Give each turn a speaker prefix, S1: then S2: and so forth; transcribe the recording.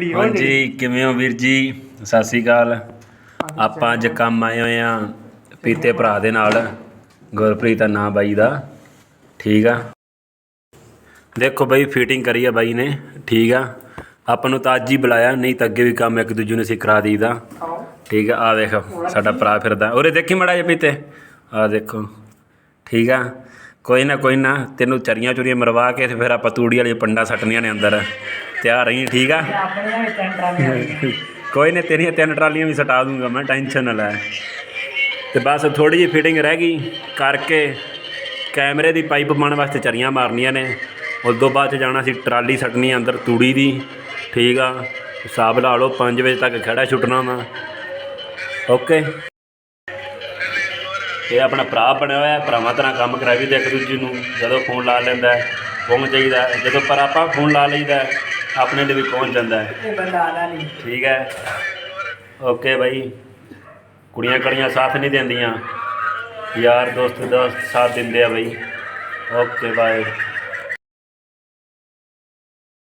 S1: ਜਿਹੜੀ ਉਹ
S2: ਹਾਂਜੀ ਕਿਵੇਂ ਹੋ ਵੀਰ ਜੀ? ਸਤਿ ਸ੍ਰੀ ਅਕਾਲ। ਆਪਾਂ ਅੱਜ ਕੰਮ ਆਏ ਹੋਏ ਆ ਪੀਤੇ ਭਰਾ ਦੇ ਨਾਲ ਗੁਰਪ੍ਰੀਤ ਦਾ ਨਾਂ ਬਾਈ ਦਾ। ਠੀਕ ਆ? ਦੇਖੋ ਬਾਈ ਫਿਟਿੰਗ ਕਰੀ ਆ ਬਾਈ ਨੇ। ਠੀਕ ਆ? ਆਪਾਂ ਨੂੰ ਤਾਂ ਅੱਜ ਹੀ ਬੁਲਾਇਆ ਨਹੀਂ ਤਾਂ ਅੱਗੇ ਵੀ ਕੰਮ ਇੱਕ ਦੂਜੇ ਨੂੰ ਅਸੀਂ ਕਰਾ ਦਈਦਾ। ਠੀਕ ਆ? ਆ ਵੇਖ ਸਾਡਾ ਭਰਾ ਫਿਰਦਾ। ਉਰੇ ਦੇਖੀ ਮੜਾ ਜਿਹਾ ਪੀਤੇ। ਆ ਦੇਖੋ। ਠੀਕ ਆ? ਕੋਈ ਨਾ ਕੋਈ ਨਾ ਤੈਨੂੰ ਚਰੀਆਂ ਚੁਰੀਆਂ ਮਰਵਾ ਕੇ ਤੇ ਫਿਰ ਆਪਾਂ ਤੂੜੀ ਵਾਲੀ ਪੰਡਾ ਸੱਟਣੀਆਂ ਨੇ ਅੰਦਰ। ਤਿਆਰ ਰਹੀ ਠੀਕ ਆ?
S1: ਆਪਣੇ ਨਾਲ ਤਿੰਨ ਟਰਾਲੀਆਂ
S2: ਕੋਈ ਨਹੀਂ ਤੇਰੀਆਂ ਤਿੰਨ ਟਰਾਲੀਆਂ ਵੀ ਸਟਾ ਦੂੰਗਾ ਮੈਂ ਟੈਨਸ਼ਨ ਨਾ ਲੈ। ਤੇ ਬਸ ਥੋੜੀ ਜਿਹੀ ਫਿਟਿੰਗ ਰਹਿ ਗਈ ਕਰਕੇ ਕੈਮਰੇ ਦੀ ਪਾਈਪ ਪਾਉਣ ਵਾਸਤੇ ਚਰੀਆਂ ਮਾਰਨੀਆਂ ਨੇ। ਉਸ ਤੋਂ ਬਾਅਦ ਚ ਜਾਣਾ ਸੀ ਟਰਾਲੀ ਸੱਟਣੀ ਅੰਦਰ ਤੂੜੀ ਦੀ ਠੀਕ ਆ? ਹਿਸਾਬ ਲਾ ਲਓ 5 ਵਜੇ ਤੱਕ ਖੜਾ ਛੁੱਟਣਾ ਵਾ। ਓਕੇ। ਇਹ ਆਪਣਾ ਭਰਾ ਬਣਿਆ ਹੋਇਆ ਭਰਾਵਾਂ ਤਰ੍ਹਾਂ ਕੰਮ ਕਰਾ ਵੀ ਦੇ ਇੱਕ ਦੂਜੇ ਨੂੰ ਜਦੋਂ ਫੋਨ ਲਾ ਲੈਂਦਾ ਹੈ, ਚਾਹੀਦਾ ਜਦੋਂ ਪਰ ਆਪਾਂ ਫੋਨ ਲਾ ਲਈਦਾ ਆਪਣੇ ਲਈ ਵੀ ਪਹੁੰਚ ਜਾਂਦਾ ਹੈ।
S1: ਇਹ ਬੰਦਾ ਆਦਾ ਨਹੀਂ।
S2: ਠੀਕ ਹੈ। Okay bye. ਕੁੜੀਆਂ ਕੜੀਆਂ ਸਾਥ ਨਹੀਂ ਦਿੰਦੀਆਂ। ਯਾਰ ਦੋਸਤ ਦੋਸਤ ਸਾਥ ਦਿੰਦੇ ਆ ਬਾਈ। Okay bye